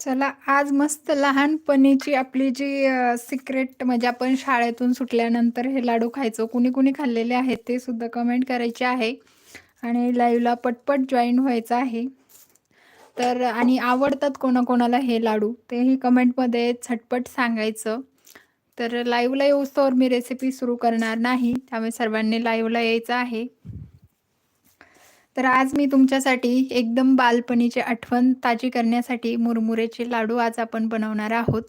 चला आज मस्त लहानपणीची आपली जी सिक्रेट म्हणजे आपण शाळेतून सुटल्यानंतर हे लाडू खायचो कुणी कुणी खाल्लेले आहेत ते सुद्धा कमेंट करायचे आहे. आणि लाईव्हला पटपट जॉईन व्हायचं आहे. तर आणि आवडतात कोणाकोणाला हे लाडू तेही कमेंटमध्ये झटपट सांगायचं. तर लाईव्हला येऊस्तोवर मी रेसिपी सुरू करणार नाही त्यामुळे सर्वांनी लाईव्हला यायचं आहे. तर आज मी तुमच्यासाठी एकदम बालपणीची आठवण ताजी करण्यासाठी मुरमुरेचे लाडू आज आपण बनवणार आहोत.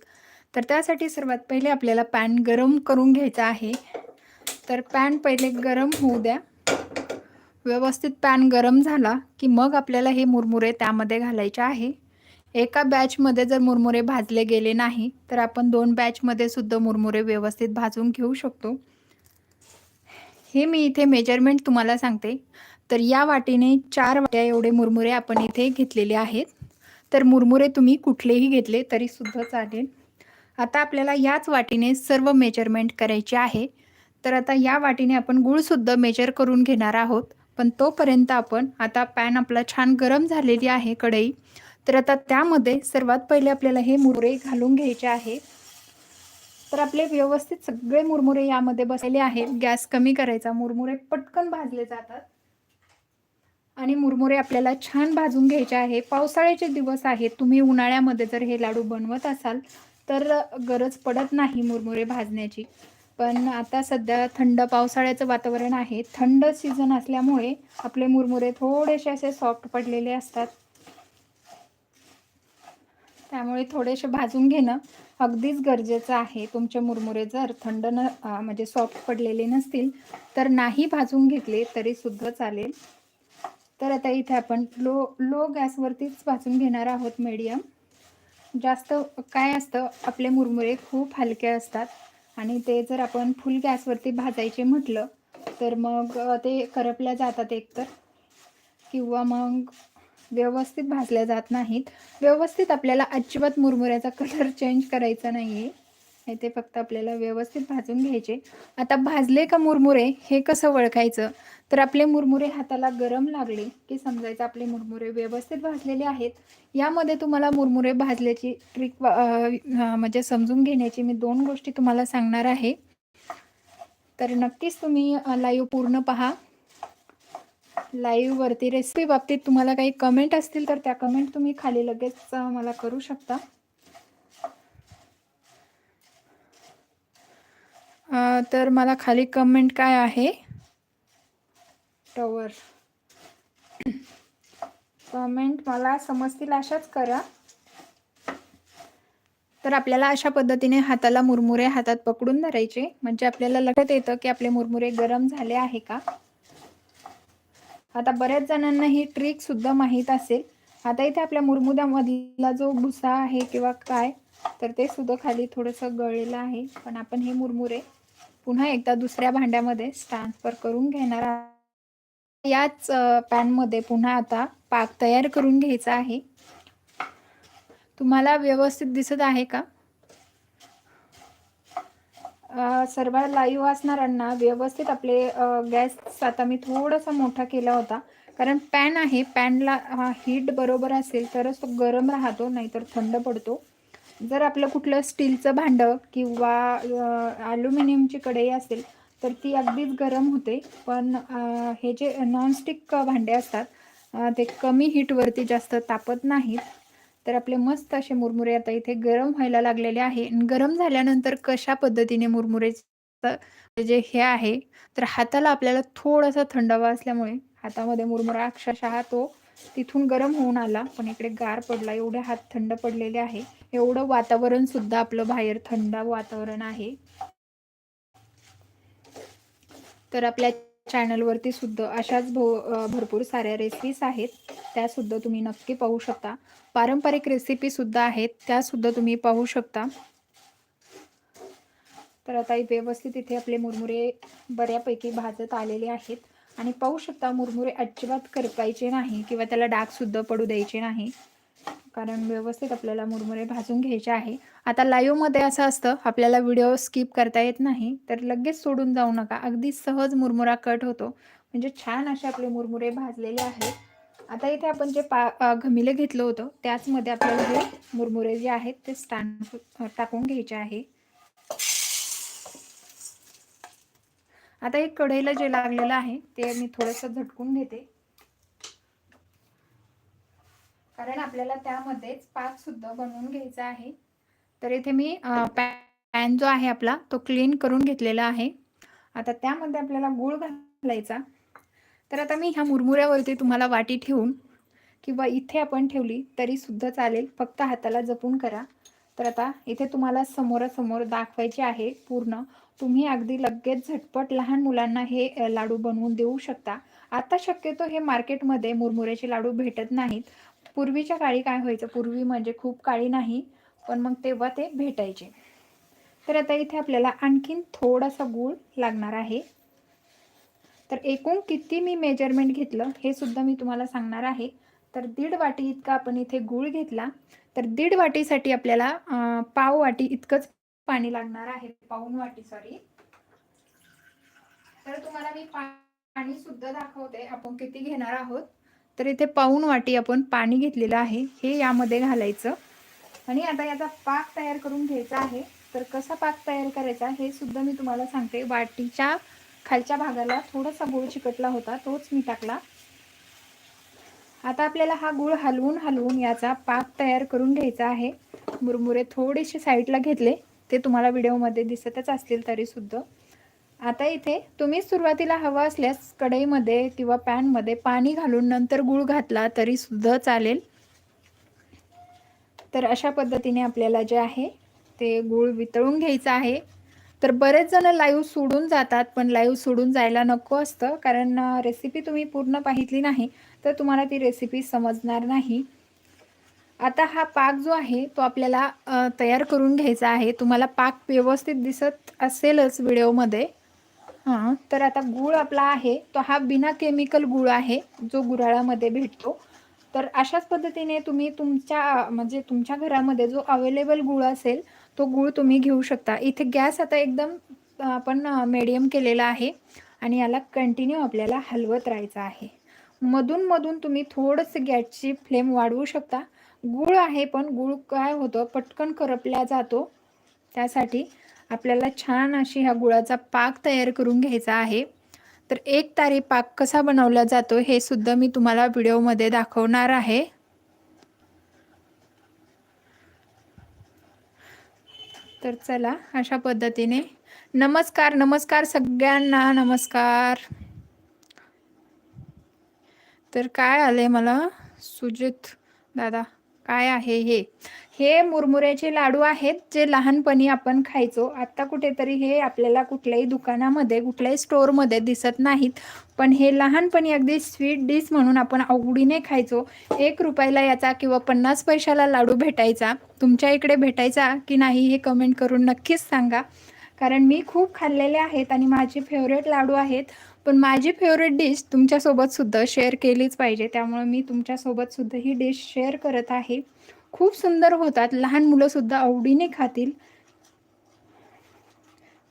तर त्यासाठी सर्वात पहिले आपल्याला पॅन गरम करून घ्यायचा आहे. तर पॅन पहिले गरम होऊ द्या. व्यवस्थित पॅन गरम झाला की मग आपल्याला हे मुरमुरे त्यामध्ये घालायचे आहे. एका बॅचमध्ये जर मुरमुरे भाजले गेले नाही तर आपण दोन बॅचमध्ये सुद्धा मुरमुरे व्यवस्थित भाजून घेऊ शकतो. हे मी इथे मेजरमेंट तुम्हाला सांगते. तर या वाटीने चार वाट्या एवढे मुरमुरे आपण इथे घेतलेले आहेत. तर मुरमुरे तुम्ही कुठलेही घेतले तरी सुद्धा चालेल. आता आपल्याला याच वाटीने सर्व मेजरमेंट करायचे आहे. तर आता या वाटीने आपण गूळसुद्धा मेजर करून घेणार आहोत. पण तोपर्यंत आपण आता पॅन आपला छान गरम झालेली आहे कढई. तर आता त्यामध्ये सर्वात पहिले आपल्याला हे मुरमुरे घालून घ्यायचे आहे. तर आपले व्यवस्थित सगळे मुरमुरे यामध्ये बसलेले आहेत. गॅस कमी करायचा मुरमुरे पटकन भाजले जातात. आणि मुरमुरे आपल्याला छान भाजून घ्यायचे आहे. पावसाळ्याचे दिवस आहेत. तुम्ही उन्हाळ्यामध्ये जर हे लाडू बनवत असाल तर गरज पडत नाही मुरमुरे भाजण्याची. पण आता सध्या थंड पावसाळ्याचं वातावरण आहे. थंड सीझन असल्यामुळे आपले मुरमुरे थोडेसे असे सॉफ्ट पडलेले असतात. त्यामुळे थोडेसे भाजून घेणं अगदीच गरजेचं आहे. तुमचे मुरमुरे जर थंड न म्हणजे सॉफ्ट पडलेले नसतील तर नाही भाजून घेतले तरी सुद्धा चालेल. तर आता इथे आपण लो लो गॅसवरतीच भाजून घेणार आहोत मीडियम जास्त काय असतं आपले मुरमुरे खूप हलके असतात. आणि ते जर आपण फुल गॅसवरती भाजायचे म्हटलं तर मग ते करपल्या जातात एकतर. किंवा मग व्यवस्थित भाजल्या जात नाहीत. व्यवस्थित आपल्याला अजिबात मुरमुऱ्याचा कलर चेंज करायचा नाही आहे हे ते फक्त आपल्याला व्यवस्थित भाजून घ्यायचे. आता भाजले का मुरमुरे हे कसं ओळखायचं तर आपले मुरमुरे हाताला गरम लागले की समजायचं आपले मुरमुरे व्यवस्थित भाजलेले आहेत. यामध्ये तुम्हाला मुरमुरे भाजल्याची ट्रिक म्हणजे समजून घेण्याची मी दोन गोष्टी तुम्हाला सांगणार आहे. तर नक्कीच तुम्ही लाईव्ह पूर्ण पहा. लाईव्हवरती रेसिपी बाबतीत तुम्हाला काही कमेंट असतील तर त्या कमेंट तुम्ही खाली लगेच मला करू शकता. तर मला खाली कमेंट काय आहे? टॉवर कमेंट मला समजतील अशाच करा. तर आपल्याला अशा पद्धतीने हाताला मुरमुरे हातात पकडून धरायचे. म्हणजे आपल्याला लक्षात येतं की आपले मुरमुरे गरम झाले आहे का? आता बऱ्याच जणांना ही ट्रिक सुद्धा माहीत असेल. आता इथे आपल्या मुरमुद्यामधला जो भुसा आहे किंवा काय तर ते सुद्धा खाली थोडंसं गळलेलं आहे. पण आपण हे मुरमुरे पुन्हा एकदा दुसऱ्या भांड्यामध्ये ट्रान्सफर करून घेणार याच पॅनमध्ये पुन्हा आता पाक तयार करून घ्यायचा आहे. तुम्हाला व्यवस्थित दिसत आहे का? सर्व लाईव्ह असणाऱ्यांना व्यवस्थित आपले गॅस आता मी थोडासा मोठा केला होता. कारण पॅन आहे पॅनला हीट बरोबर असेल तरच तो गरम राहतो नाहीतर थंड पडतो. जर आपलं कुठलं स्टीलचं भांडं किंवा ॲल्युमिनियमची कढई असेल तर ती अगदीच गरम होते. पण हे जे नॉनस्टिक भांडे असतात ते कमी हीटवरती जास्त तापत नाहीत. तर आपले मस्त असे मुरमुरे आता इथे गरम व्हायला लागलेले आहे. गरम झाल्यानंतर कशा पद्धतीने मुरमुरे जे हे आहे तर हाताला आपल्याला थोडासा थंडावा असल्यामुळे हातामध्ये मुरमुरा अक्षरशः तो तिथून गरम होऊन आला पण इकडे गार पडला एवढे हात थंड पडलेले आहे. एवढं वातावरण सुद्धा आपलं बाहेर थंड वातावरण आहे. तर आपल्या चॅनलवरती सुद्धा अशाच भरपूर साऱ्या रेसिपीज आहेत. त्यासुद्धा तुम्ही नक्की पाहू शकता. पारंपरिक रेसिपीसुद्धा आहेत. त्यासुद्धा तुम्ही पाहू शकता. तर आता व्यवस्थित इथे आपले मुरमुरे बऱ्यापैकी भाजत आलेले आहेत. आणि पाहू शकता मुरमुरे अजिबात करपायचे नाही किंवा त्याला डागसुद्धा पडू द्यायचे नाही. कारण व्यवस्थित आपल्याला मुरमुरे भाजून घ्यायचे आहे. आता लाईव्हमध्ये असं असतं आपल्याला व्हिडिओ स्किप करता येत नाही तर लगेच सोडून जाऊ नका. अगदी सहज मुरमुरा कट होतो. म्हणजे छान असे आपले मुरमुरे भाजलेले आहेत. आता इथे आपण जे पा घमिले घेतलं होतं त्याचमध्ये आपल्याला हे मुरमुरे जे आहेत ते स्टँड टाकून घ्यायचे आहे. आता एक कढईला जे लागलेलं आहे ते मी थोडंसं झटकून घेते. कारण आपल्याला त्यामध्येच पाक सुद्धा बनवून घ्यायचा आहे. तर इथे मी पॅन जो आहे आपला तो क्लीन करून घेतलेला आहे. आता त्यामध्ये आपल्याला गूळ घालायचा. तर आता मी ह्या मुरमुऱ्यावरती तुम्हाला वाटी ठेवून किंवा इथे आपण ठेवली तरी सुद्धा चालेल. फक्त हाताला जपून करा. तर आता इथे तुम्हाला समोरासमोर दाखवायचे आहे पूर्ण. तुम्ही अगदी लगेच झटपट लहान मुलांना हे लाडू बनवून देऊ शकता. आता शक्यतो हे मार्केटमध्ये मुरमुऱ्याचे लाडू भेटत नाहीत. पूर्वीच्या काळी काय व्हायचं? पूर्वी म्हणजे खूप काळी नाही पण मग तेव्हा ते भेटायचे. तर आता इथे आपल्याला आणखीन थोडासा गूळ लागणार आहे. तर एकूण किती मी मेजरमेंट घेतलं हे सुद्धा मी तुम्हाला सांगणार आहे. तर दीड वाटी इतका आपण इथे गूळ घेतला. तर दीड वाटीसाठी आपल्याला पाव वाटी इतकंच पाणी लागणार आहे पाऊन वाटी सॉरी तर तुम्हाला मी पाणी सुद्धा दाखवते. आपण किती घेणार आहोत? तर इथे पाऊन वाटी आपण पाणी घेतलेलं आहे. हे यामध्ये घालायचं. आणि आता याचा पाक तयार करून घ्यायचा आहे. तर कसा पाक तयार करायचा हे सुद्धा मी तुम्हाला सांगते. वाटीच्या खालच्या भागाला थोडासा गुळ चिकटला होता तोच मी टाकला. आता आपल्याला हा गुळ हलवून हलवून याचा पाक तयार करून घ्यायचा आहे. मुरमुरे थोडेसे साईडला घेतले. ते तुम्हाला व्हिडिओमध्ये दिसतच असतील तरीसुद्धा. आता इथे तुम्ही सुरुवातीला हवा असल्यास कढईमध्ये किंवा पॅनमध्ये पाणी घालून नंतर गूळ घातला तरी सुद्धा चालेल. तर अशा पद्धतीने आपल्याला जे आहे ते गूळ वितळून घ्यायचं आहे. तर बरेच जण लाईव्ह सोडून जातात पण लाईव्ह सोडून जायला नको असतं. कारण रेसिपी तुम्ही पूर्ण पाहितली नाही तर तुम्हाला ती रेसिपी समजणार नाही. आता हा पाक जो आहे तो आपल्याला तयार करून घ्यायचा आहे. तुम्हाला पाक व्यवस्थित दिसत असेलच व्हिडिओमध्ये. हां तर आता गूळ आपला आहे. तो हा बिना केमिकल गूळ आहे जो गुराळामध्ये भेटतो. तर अशाच पद्धतीने तुम्ही तुमच्या म्हणजे तुमच्या घरामध्ये जो अवेलेबल गूळ असेल तो गूळ तुम्ही घेऊ शकता. इथे गॅस आता एकदम आपण मीडियम केलेला आहे आणि याला कंटिन्यू आपल्याला हलवत राहायचं आहे. मधून मधून तुम्ही थोडंसं गॅसची फ्लेम वाढवू शकता. गूळ आहे पण गूळ काय होतं पटकन करपल्या जातो. त्यासाठी आपल्याला छान अशी ह्या गुळाचा पाक तयार करून घ्यायचा आहे. तर एक तारी पाक कसा बनवला जातो हे सुद्धा मी तुम्हाला व्हिडिओमध्ये दाखवणार आहे. तर चला अशा पद्धतीने. नमस्कार नमस्कार सगळ्यांना नमस्कार. तर काय आले मला? सुजित दादा. काय आहे हे? हे मुरमुऱ्याचे लाडू आहेत जे लहानपणी आपण खायचो. आत्ता कुठेतरी हे आपल्याला कुठल्याही दुकानामध्ये कुठल्याही स्टोअरमध्ये दिसत नाहीत. पण हे लहानपणी अगदी स्वीट डिश म्हणून आपण आवडीने खायचो. एक रुपयाला याचा किंवा पन्नास पैशाला लाडू भेटायचा. तुमच्या इकडे भेटायचा की नाही हे कमेंट करून नक्कीच सांगा. कारण मी खूप खाल्लेले आहेत आणि माझे फेवरेट लाडू आहेत. पण माझी फेवरेट डिश तुमच्यासोबतसुद्धा शेअर केलीच पाहिजे. त्यामुळे मी तुमच्यासोबतसुद्धा ही डिश शेअर करत आहे. खूप सुंदर होतात. लहान मुलंसुद्धा आवडीने खातील.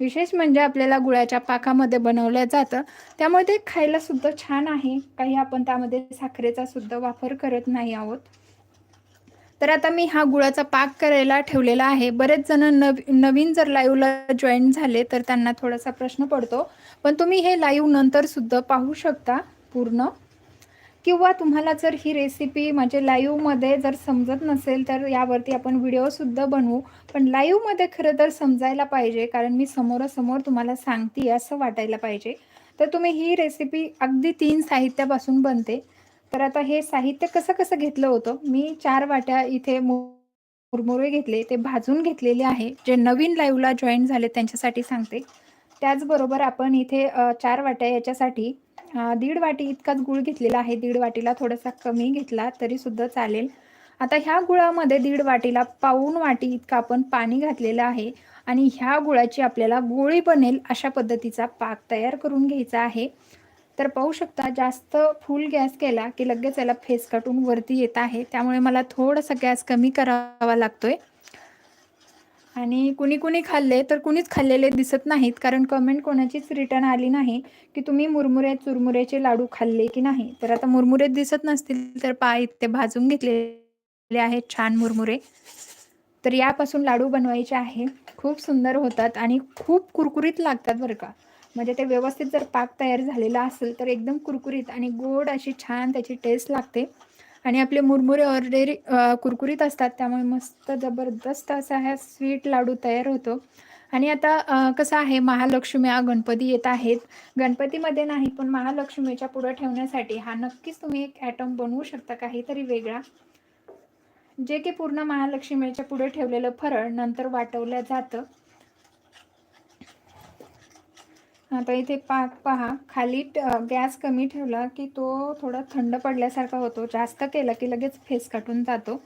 विशेष म्हणजे आपल्याला गुळाच्या पाकामध्ये बनवलं जातं. त्यामुळे ते खायलासुद्धा छान आहे. काही आपण त्यामध्ये साखरेचा सुद्धा वापर करत नाही आहोत. तर आता मी हा गुळाचा पाक करायला ठेवलेला आहे. बरेच जण नव नवीन जर लाईव्हला जॉईन झाले तर त्यांना थोडासा प्रश्न पडतो. पण तुम्ही हे लाईव्ह नंतर सुद्धा पाहू शकता पूर्ण. किंवा तुम्हाला जर ही रेसिपी म्हणजे लाईव्हमध्ये जर समजत नसेल तर यावरती आपण व्हिडिओसुद्धा बनवू. पण लाईव्हमध्ये खरं तर समजायला पाहिजे कारण मी समोरासमोर तुम्हाला सांगते असं वाटायला पाहिजे. तर तुम्ही ही रेसिपी अगदी तीन साहित्यापासून बनते. तर आता हे साहित्य कसं कसं घेतलं होतं? मी चार वाट्या इथे मुरमुरे घेतले ते भाजून घेतलेले आहे. जे नवीन लाईव्हला जॉईन झाले त्यांच्यासाठी सांगते. त्याचबरोबर आपण इथे चार वाट्या याच्यासाठी दीड वाटी इतकाच गुळ घेतलेला आहे. दीड वाटीला थोडासा कमी घेतला तरीसुद्धा चालेल. आता ह्या गुळामध्ये दीड वाटीला पाऊन वाटी इतकं आपण पाणी घातलेलं आहे आणि ह्या गुळाची आपल्याला गोळी बनेल अशा पद्धतीचा पाक तयार करून घ्यायचा आहे. तर पाहू शकता जास्त फुल गॅस केला की लगेच याला फेस कटून वरती येत आहे. त्यामुळे मला थोडासा गॅस कमी करावा लागतोय. आणि कुणी कुणी खाल्ले तर कुणीच खाल्लेले दिसत नाहीत कारण कमेंट कोणाचीच रिटर्न आली नाही की तुम्ही मुरमुरे चुरमुऱ्याचे लाडू खाल्ले की नाही. तर आता मुरमुरे दिसत नसतील तर पाय ते भाजून घेतलेले आहेत छान मुरमुरे. तर यापासून लाडू बनवायचे आहे. खूप सुंदर होतात आणि खूप कुरकुरीत लागतात बरं का. म्हणजे ते व्यवस्थित जर पाक तयार झालेला असेल तर एकदम कुरकुरीत आणि गोड अशी छान त्याची टेस्ट लागते. आणि आपले मुरमुरे ऑर्डरी कुरकुरीत असतात त्यामुळे मस्त जबरदस्त असा हा स्वीट लाडू तयार होतो. आणि आता कसं आहे महालक्ष्म्या गणपती येत आहेत. गणपतीमध्ये नाही पण महालक्ष्मीच्या पुढं ठेवण्यासाठी हा नक्कीच तुम्ही एक ॲटम बनवू शकता काहीतरी वेगळा. जे की पूर्ण महालक्ष्मीच्या पुढे ठेवलेलं फरळ नंतर वाटवलं जातं. आता इथे पाक पहा खाली गॅस कमी ठेवला की तो थोडा थंड पडल्यासारखा होतो. जास्त केला की लगेच फेस काटून जातो.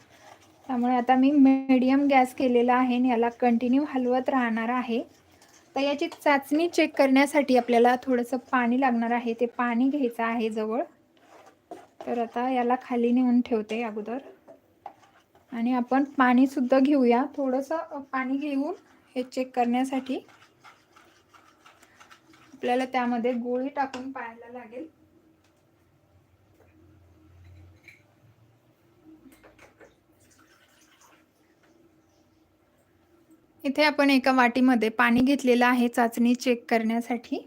त्यामुळे आता मी मीडियम गॅस केलेला आहे आणि याला कंटिन्यू हलवत राहणार आहे. तर याची चाचणी चेक करण्यासाठी आपल्याला थोडंसं पाणी लागणार आहे. ते पाणी घ्यायचं आहे जवळ. तर आता याला खाली नेऊन ठेवते अगोदर. आणि आपण पाणीसुद्धा घेऊया. थोडंसं पाणी घेऊन हे चेक करण्यासाठी. आपल्याला त्यामध्ये गोळी टाकून पाहायला लागेल. इथे आपण एका वाटीमध्ये पाणी घेतलेलं आहे चाचणी चेक करण्यासाठी.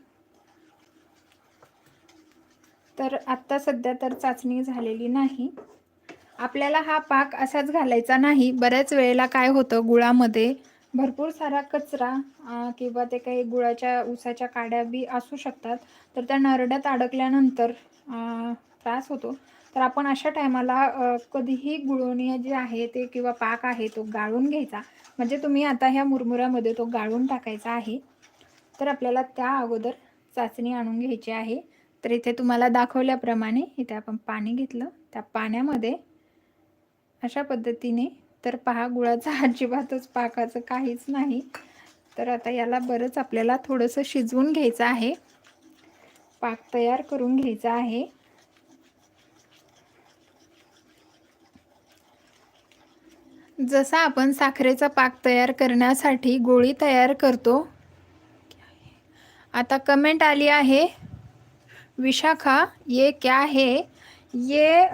तर आत्ता सध्या तर चाचणी झालेली नाही. आपल्याला हा पाक असाच घालायचा नाही. बऱ्याच वेळेला काय होतं गुळामध्ये भरपूर सारा कचरा किंवा ते काही गुळाच्या ऊसाच्या काड्या बी असू शकतात. तर त्या नरड्यात अडकल्यानंतर त्रास होतो. तर आपण अशा टायमाला कधीही गुळवणी जे आहे ते किंवा पाक आहे तो गाळून घ्यायचा. म्हणजे तुम्ही आता ह्या मुरमुऱ्यामध्ये तो गाळून टाकायचा आहे. तर आपल्याला त्या अगोदर चाचणी आणून घ्यायची आहे. तर इथे तुम्हाला दाखवल्याप्रमाणे इथे आपण पाणी घेतलं. त्या पाण्यामध्ये अशा पद्धतीने तर पहा गुळाचा अजिबातच पाकाचं काहीच नाही. तर आता याला बरंच आपल्याला थोडंसं शिजवून घ्यायचं आहे. पाक तयार करून घ्यायचा आहे. जसा आपण साखरेचा पाक तयार करण्यासाठी गोळी तयार करतो आता कमेंट आली आहे विशाखा ये क्या है? ये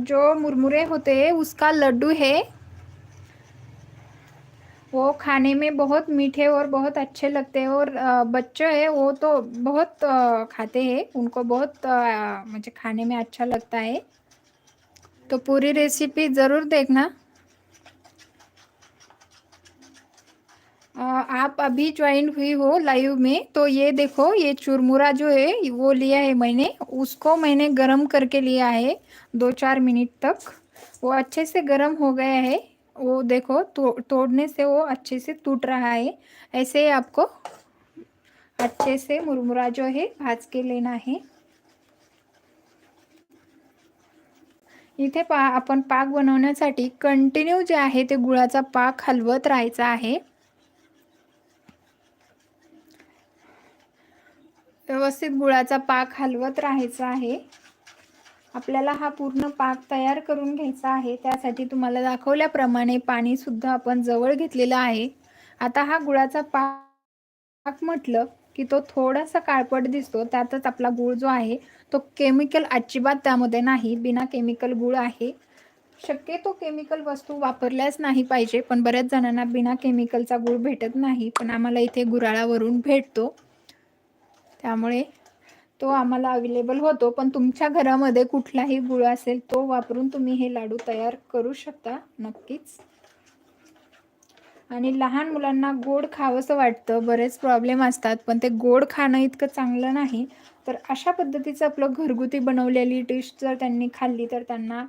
जो मुरमुरे होते उसका लड्डू है वो खाने में बहुत मीठे और बहुत अच्छे लगते हैं और बच्चे हैं, वो तो बहुत खाते हैं, उनको बहुत मुझे खाने में अच्छा लगता है। तो पूरी रेसिपी ज़रूर देखना। आप अभी ज्वाइन हुई हो लाइव में तो ये देखो, ये चुरमुरा जो है, वो लिया है मैंने, उसको मैंने गरम करके लिया है, दो चार मिनट तक। वो अच्छे से गरम हो गया है। वो देखो तो, तोड़ने से वो अच्छे से टूट रहा है। ऐसे आपको अच्छे से मुरमुरा जो है भाज के लेना है। इथे पा आपण पाक बनवण्यासाठी कंटिन्यू जे आहे ते गुळाचा पाक हलवत राहायचा आहे. व्यवस्थित गुळाचा पाक हलवत राहायचा आहे. आपल्याला हा पूर्ण पाक तयार करून घ्यायचा आहे. त्यासाठी तुम्हाला दाखवल्याप्रमाणे पाणीसुद्धा आपण जवळ घेतलेलं आहे. आता हा गुळाचा पाक म्हटलं की तो थोडासा काळपट दिसतो. त्यातच आपला गुळ जो आहे तो केमिकल अजिबात त्यामध्ये नाही. बिना केमिकल गुळ आहे. शक्यतो केमिकल वस्तू वापरल्याच नाही पाहिजे पण बऱ्याच जणांना बिना केमिकलचा गुळ भेटत नाही. पण आम्हाला इथे गुराळावरून भेटतो. त्यामुळे तो आम्हाला अवेलेबल होतो. पण तुमच्या घरामध्ये कुठलाही गुळ असेल तो वापरून तुम्ही हे लाडू तयार करू शकता. नक्कीच. आणि लहान मुलांना गोड खावंसं वाटतं. बरेच प्रॉब्लेम असतात. पण ते गोड खाणं इतकं चांगलं नाही. तर अशा पद्धतीचं आपलं घरगुती बनवलेली डिश जर त्यांनी खाल्ली तर त्यांना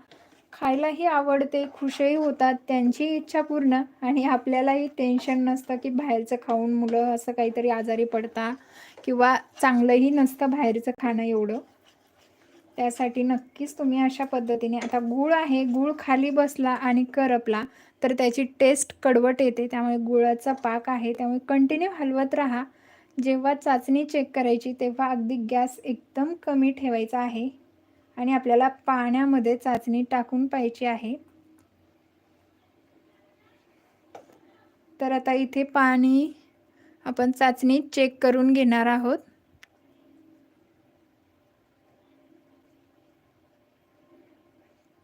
खायलाही आवडते खुशही होतात त्यांची इच्छा पूर्ण. आणि आपल्यालाही टेन्शन नसतं की बाहेरचं खाऊन मुलं असं काहीतरी आजारी पडता. किंवा चांगलंही नसतं बाहेरचं खाणं एवढं. त्यासाठी नक्कीच तुम्ही अशा पद्धतीने आता गूळ आहे गूळ खाली बसला आणि करपला तर त्याची टेस्ट कडवट येते. त्यामुळे गुळाचा पाक आहे त्यामुळे कंटिन्यू हलवत राहा. जेव्हा चाचणी चेक करायची तेव्हा अगदी गॅस एकदम कमी ठेवायचा आहे. आणि आपल्याला पाण्यामध्ये चाचणी टाकून पाहिजे आहे. तर आता इथे पाणी आपण चाचणी चेक करून घेणार आहोत.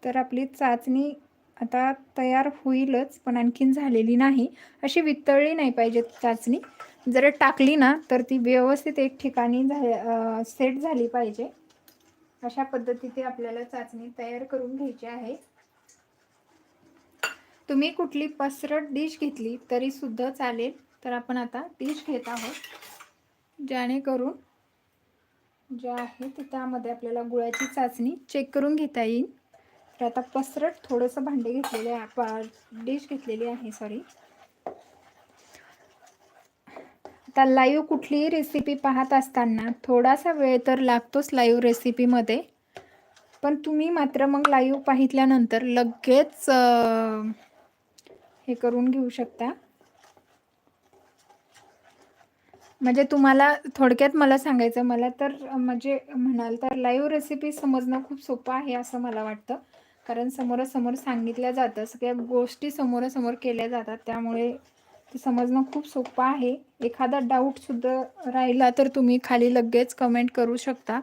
तर आपली चाचणी आता तयार होईलच पण आणखीन झालेली नाही. अशी वितळली नाही पाहिजे चाचणी. जर टाकली ना तर ती व्यवस्थित एक ठिकाणी झा सेट झाली पाहिजे. अशा पद्धतीने आपल्याला चाचणी तयार करून घ्यायची आहे. तुम्ही कुठली पसरट डिश घेतली तरी सुद्धा चालेल. तर आपण आता डिश घेत आहोत. जेणेकरून जे आहे ते त्यामध्ये आपल्याला गुळाची चाचणी चेक करून घेता येईल. तर आता पसरट थोडंसं भांडे घेतलेले आहे डिश घेतलेली आहे सॉरी आता लाईव्ह कुठलीही रेसिपी पाहत असताना थोडासा वेळ तर लागतोच लाईव्ह रेसिपीमध्ये पण तुम्ही मात्र मग लाईव्ह पाहितल्यानंतर लगेच हे करून घेऊ शकता. म्हणजे तुम्हाला थोडक्यात मला सांगायचं मला तर म्हणजे म्हणाल तर लाईव्ह रेसिपी समजणं खूप सोपं आहे असं मला वाटतं. कारण समोरासमोर सांगितल्या जातं सगळ्या गोष्टी समोरासमोर केल्या जातात. त्यामुळे ते समजणं खूप सोपं आहे. एखादा डाऊटसुद्धा राहिला तर तुम्ही खाली लगेच कमेंट करू शकता.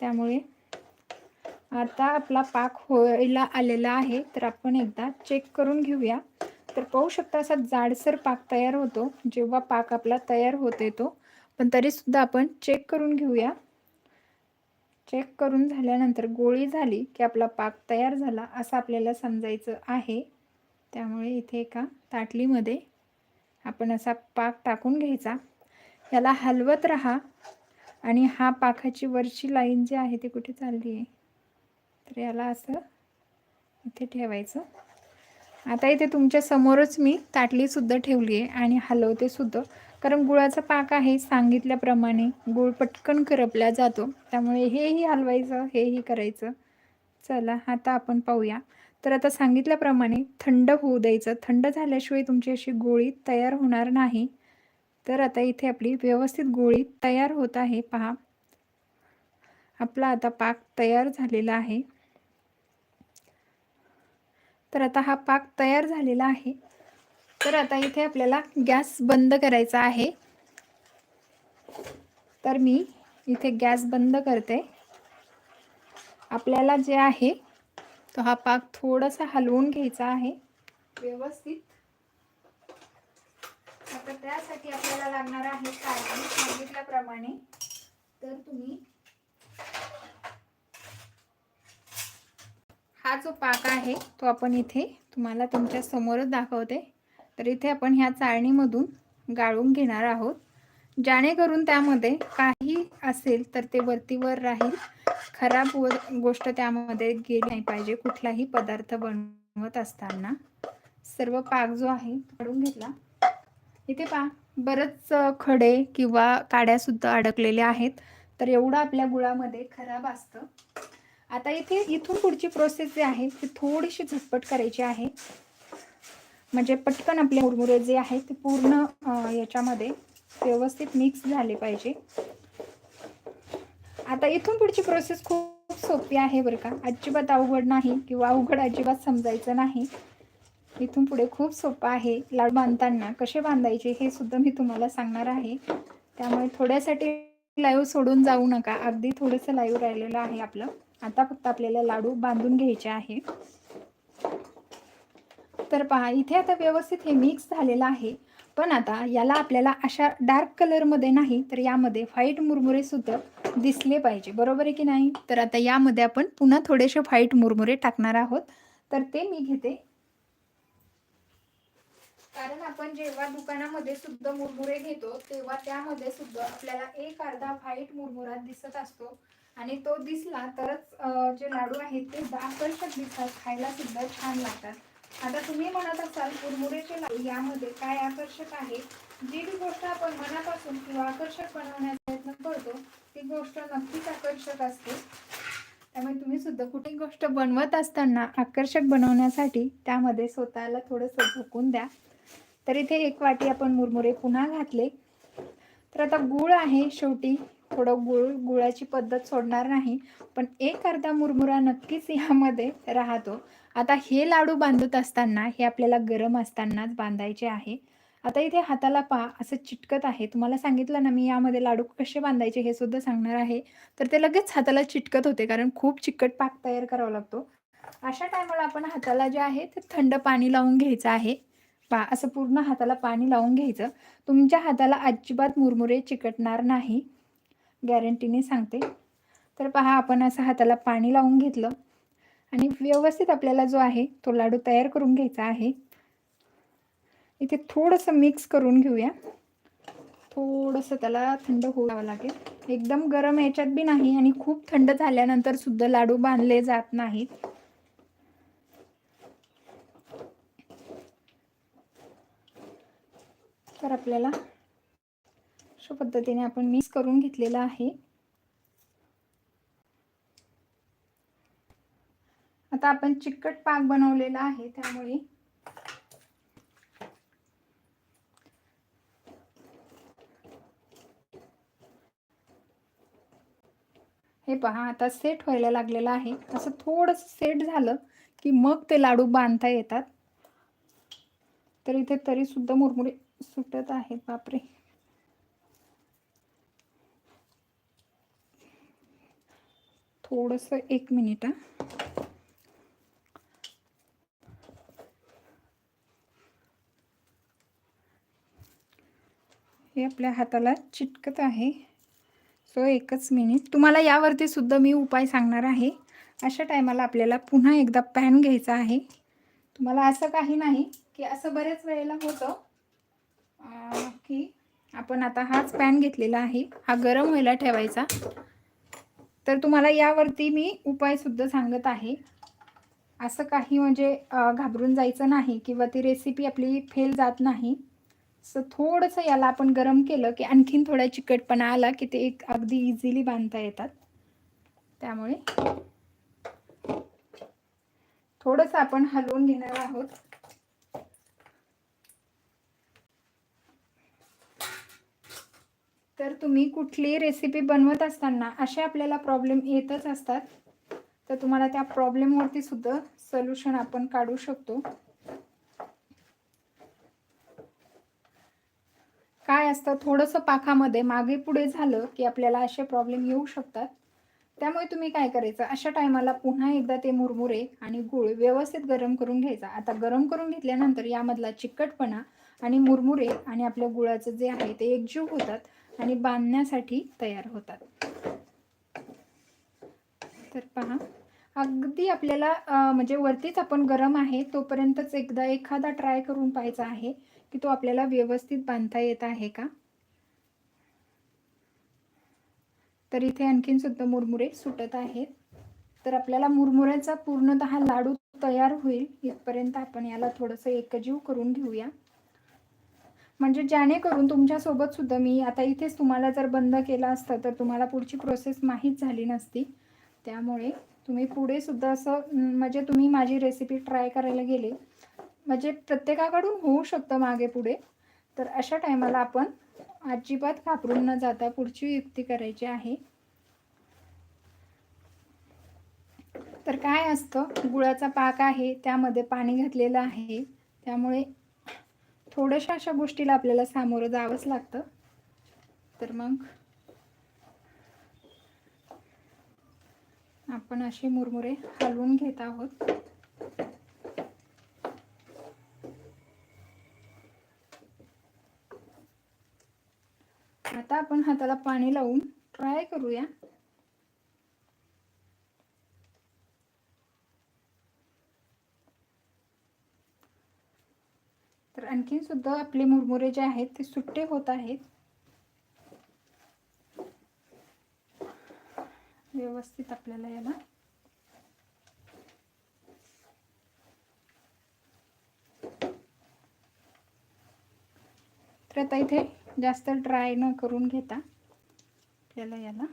त्यामुळे आता आपला पाक होयला आलेला आहे. तर आपण एकदा चेक करून घेऊया. तर पाहू शकता असा जाडसर पाक तयार होतो. जेव्हा पाक आपला तयार होत येतो पण तरीसुद्धा आपण चेक करून घेऊया. चेक करून झाल्यानंतर गोळी झाली की आपला पाक तयार झाला असं आपल्याला समजायचं आहे. त्यामुळे इथे एका ताटलीमध्ये आपण असा पाक टाकून घ्यायचा. याला हलवत राहा आणि हा पाकाची वरची लाईन जी आहे ती कुठे चालली आहे तर याला असं इथे ठेवायचं. आता इथे तुमच्या समोरच मी ताटलीसुद्धा ठेवली आहे आणि हलवते सुद्धा. कारण गुळाचा पाक आहे सांगितल्याप्रमाणे गुळ पटकन करपला जातो. त्यामुळे हेही हलवायचं हेही करायचं. चला आता आपण पाहूया. तर आता सांगितल्याप्रमाणे थंड होऊ द्यायचं. थंड झाल्याशिवाय तुमची अशी गोळी तयार होणार नाही. तर आता इथे आपली व्यवस्थित गोळी तयार होत आहे. पहा. आपला आता पाक तयार झालेला आहे. तर आता हा पाक तयार झालेला आहे. तर आता इथे आपल्याला गॅस बंद करायचा आहे. तर मी इथे गॅस बंद करते. आपल्याला जे आहे तो हा पाक थोडासा हलवून घ्यायचा आहे. व्यवस्थित. आता त्यासाठी आपल्याला लागणार आहे काय सांगितल्याप्रमाणे. तर तुम्ही हा जो पाक आहे तो आपण इथे तुम्हाला तुमच्या समोरच दाखवते. तर इथे आपण ह्या चाळणीमधून गाळून घेणार आहोत. जेणेकरून त्यामध्ये काही असेल तर ते वरतीवर राहील. खराब व गोष्ट त्यामध्ये गेली नाही पाहिजे कुठलाही पदार्थ बनवत असताना. सर्व पाक जो आहे काढून घेतला. इथे पा बरंच खडे किंवा काड्यासुद्धा अडकलेल्या आहेत. तर एवढं आपल्या गुळामध्ये खराब असतं. आता इथे इथून पुढची प्रोसेस जी आहे ती थोडीशी झटपट करायची आहे. म्हणजे पटकन आपले मुरमुरे जे आहेत ते पूर्ण याच्यामध्ये व्यवस्थित मिक्स झाले पाहिजे. आता इथून पुढची प्रोसेस खूप सोपी आहे बरं का. अजिबात अवघड नाही किंवा अवघड अजिबात समजायचं नाही. इथून पुढे खूप सोपं आहे. लाडू बांधताना कसे बांधायचे हे सुद्धा मी तुम्हाला सांगणार आहे. त्यामुळे थोड्यासाठी लाईव्ह सोडून जाऊ नका. अगदी थोडंसं लाईव्ह राहिलेलं आहे आपलं. आता फक्त आपल्याला लाडू बांधून घ्यायचे आहे. तर पहा इथे आता व्यवस्थित हे मिक्स झालेलं आहे. पण आता याला आपल्याला अशा डार्क कलरमध्ये नाही तर यामध्ये व्हाईट मुरमुरे सुद्धा दिसले पाहिजे. बरोबर आहे की नाही? तर आता यामध्ये आपण पुन्हा थोडेसे व्हाईट मुरमुरे टाकणार आहोत. तर ते मी घेते. कारण आपण जेव्हा दुकानामध्ये सुद्धा मुरमुरे घेतो तेव्हा त्यामध्ये सुद्धा आपल्याला एक अर्धा व्हाईट मुरमुरा दिसत असतो. आणि तो दिसला तरच जे लाडू आहेत ते आकर्षक दिसतात खायला सुद्धा छान लागतात. आता तुम्ही म्हणत असाल मुरमुरेचे लाडू यामध्ये काय आकर्षक आहे? जी बी गोष्ट आपण मनापासून किंवा आकर्षक बनवण्याचा प्रयत्न करतो ती गोष्ट नक्कीच आकर्षक असते. त्यामुळे तुम्ही सुद्धा कुठे गोष्ट बनवत असताना आकर्षक बनवण्यासाठी त्यामध्ये स्वतःला थोडंसं झोकून द्या. तर इथे एक वाटी आपण मुरमुरे पुन्हा घातले. तर आता गूळ आहे शेवटी. थोडं गुळ गुळाची पद्धत सोडणार नाही. पण एक अर्धा मुरमुरा नक्कीच यामध्ये राहतो. आता हे लाडू बांधत असताना हे आपल्याला गरम असतानाच बांधायचे आहे. आता इथे हाताला पा असं चिटकत आहे. तुम्हाला सांगितलं ना मी यामध्ये लाडू कसे बांधायचे हे सुद्धा सांगणार आहे. तर ते लगेच हाताला चिटकत होते कारण खूप चिकट पाक तयार करावा लागतो. अशा टायमाला आपण हाताला जे आहे ते थंड पाणी लावून घ्यायचं आहे. पा असं पूर्ण हाताला पाणी लावून घ्यायचं. तुमच्या हाताला अजिबात मुरमुरे चिकटणार नाही. गॅरंटीने सांगते. तर पहा आपण असं हाताला पाणी लावून घेतलं. आणि व्यवस्थित आपल्याला जो आहे तो लाडू तयार करून घ्यायचा आहे. इथे थोडंसं मिक्स करून घेऊया. थोडंसं त्याला थंड होऊ द्यावं लागेल. एकदम गरम याच्यात बी नाही आणि खूप थंड झाल्यानंतर सुद्धा लाडू बांधले जात नाहीत. तर आपल्याला अशा पद्धतीने आपण मिक्स करून घेतलेलं आहे. आता आपण चिकट पाक बनवलेला आहे त्यामुळे हे पहा आता सेट व्हायला लागलेलं आहे. असं थोडंसं सेट झालं की मग ते लाडू बांधता येतात. तर इथे तरी सुद्धा मुरमुरे सुटत आहेत बापरे. थोडस एक मिनिट हे आपल्या हाताला चिटकत आहे. सो एकच मिनिट. तुम्हाला यावरती सुद्धा मी उपाय सांगणार आहे. अशा टायमाला आपल्याला पुन्हा एकदा पॅन घ्यायचा आहे. तुम्हाला असं काही नाही की असं बऱ्याच वेळेला होतं. की आपण आता हाच पॅन घेतलेला आहे. हा गरम व्हायला ठेवायचा. तर तुम्हाला यावरती मी उपायसुद्धा सांगत आहे. असं काही म्हणजे घाबरून जायचं नाही किंवा ती रेसिपी आपली फेल जात नाही. सो थोडंसं याला आपण गरम केलं की आणखीन थोडा चिकटपणा आला की ते एक अगदी इझिली बांधता येतात. त्यामुळे थोडंसं आपण हलवून घेणार आहोत. तर तुम्ही कुठलीही रेसिपी बनवत असताना असे आपल्याला प्रॉब्लेम येतच असतात. तर तुम्हाला त्या प्रॉब्लेमवरती सुद्धा सोल्युशन आपण काढू शकतो. काय असतं? थोडंसं पाखामध्ये मागे पुढे झालं की आपल्याला असे प्रॉब्लेम येऊ शकतात. त्यामुळे तुम्ही काय करायचं? अशा टायमाला पुन्हा एकदा ते मुरमुरे आणि गूळ व्यवस्थित गरम करून घ्यायचा. आता गरम करून घेतल्यानंतर यामधला चिकटपणा आणि मुरमुरे आणि आपल्या गुळाचं जे आहे ते एकजीव होतात. आणि बांधण्यासाठी तयार होतात. तर पहा अगदी आपल्याला म्हणजे वरतीच आपण गरम आहे तोपर्यंतच एकदा एखादा ट्राय करून पाहायचा आहे की तो आपल्याला व्यवस्थित बांधता येत आहे का? तर इथे आणखीन सुद्धा मुरमुरे सुटत आहेत. तर आपल्याला मुरमुऱ्याचा पूर्णतः लाडू तयार होईल. इथपर्यंत आपण याला थोडंसं एकजीव करून घेऊया. म्हणजे जेणेकरून तुमच्यासोबत सुद्धा मी आता इथेच तुम्हाला जर बंद केलं असतं तर तुम्हाला पुढची प्रोसेस माहीत झाली नसती. त्यामुळे तुम्ही पुढे सुद्धा असं म्हणजे तुम्ही माझी रेसिपी ट्राय करायला गेले म्हणजे प्रत्येकाकडून होऊ शकतं मागे पुढे. तर अशा टायमाला आपण अजिबात घाबरून न जाता पुढची युक्ती करायची आहे. तर काय असतं? गुळाचा पाक आहे त्यामध्ये पाणी घातलेलं आहे. त्यामुळे थोड्याशा अशा गोष्टीला आपल्याला सामोरं जावंच लागतं. तर मग आपण असे मुरमुरे हलवून घेत आहोत. आता आपण हाताला पाणी लावून ट्राय करूया. तर आणखीन सुद्धा आपले मुरमुरे जे आहेत ते सुट्टे होत आहेत. व्यवस्थित आपल्याला याला तर आता इथे जास्त ड्राय न करून घेता आपल्याला याला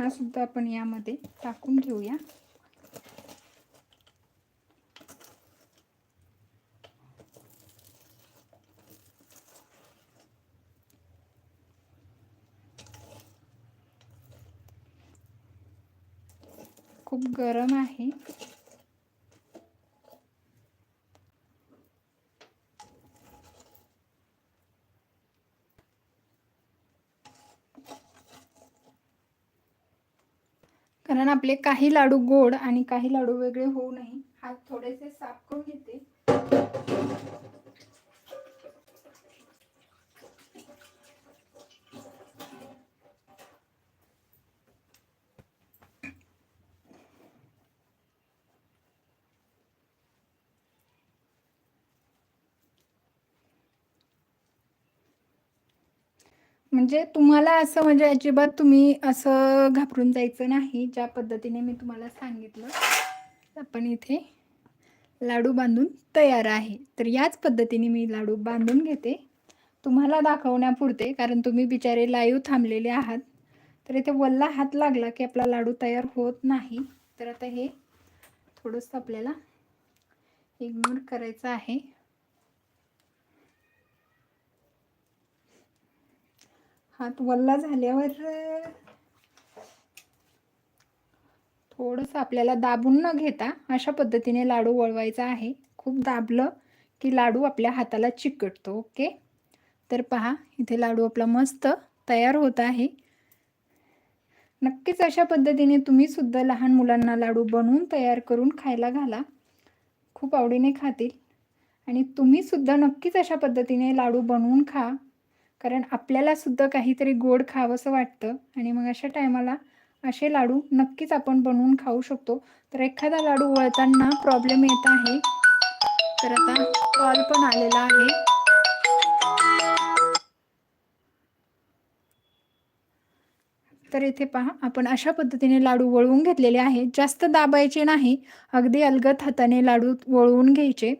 हा सुद्धा आपण यामध्ये टाकून घेऊया. खूप गरम आहे. कारण आपले काही लाडू गोड आणि काही लाडू वेगळे होऊ नये. हात थोडेसे साफ करून घेते. म्हणजे तुम्हाला असं म्हणजे अजिबात तुम्ही असं घाबरून जायचं नाही. ज्या पद्धतीने मी तुम्हाला सांगितलं आपण इथे लाडू बांधून तयार आहे. तर याच पद्धतीने मी लाडू बांधून घेते. तुम्हाला दाखवण्यापुरते कारण तुम्ही बिचारे लाईव्ह थांबलेले आहात. तर इथे वल्ला हात लागला की आपला लाडू तयार होत नाही. तर आता हे थोडंसं आपल्याला इग्नोर करायचं आहे. हात वल्ला झाल्यावर थोडंसं आपल्याला दाबून न घेता अशा पद्धतीने लाडू वळवायचा आहे. खूप दाबलं की लाडू आपल्या हाताला चिकटतो ओके? तर पहा इथे लाडू आपला मस्त तयार होत आहे. नक्कीच अशा पद्धतीने तुम्ही सुद्धा लहान मुलांना लाडू बनवून तयार करून खायला घाला. खूप आवडीने खातील. आणि तुम्ही सुद्धा नक्कीच अशा पद्धतीने लाडू बनवून खा. कारण आपल्याला सुद्धा काहीतरी गोड खावंसं वाटतं आणि मग अशा टायमाला असे लाडू नक्कीच आपण बनवून खाऊ शकतो. तर एखादा लाडू वळताना प्रॉब्लेम येत आहे. तर आता कॉल पण आलेला आहे. तर इथे पहा आपण अशा पद्धतीने लाडू वळवून घेतलेले आहे जास्त दाबायचे नाही. अगदी अलगद हाताने लाडू वळवून घ्यायचे.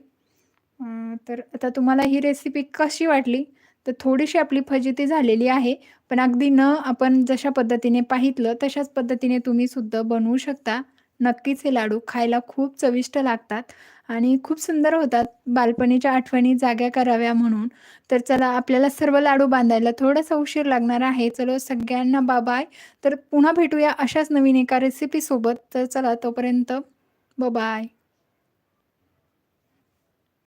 तर आता तुम्हाला ही रेसिपी कशी वाटली? तर थोडीशी आपली फजिती झालेली आहे. पण अगदी न आपण जशा पद्धतीने पाहितलं तशाच पद्धतीने तुम्ही सुद्धा बनवू शकता. नक्कीच हे लाडू खायला खूप चविष्ट लागतात आणि खूप सुंदर होतात. बालपणीच्या आठवणी जाग्या कराव्या म्हणून. तर चला आपल्याला सर्व लाडू बांधायला थोडासा उशीर लागणार आहे. चलो सगळ्यांना बाबाय तर पुन्हा भेटूया अशाच नवीन एका रेसिपीसोबत तर चला तोपर्यंत बाय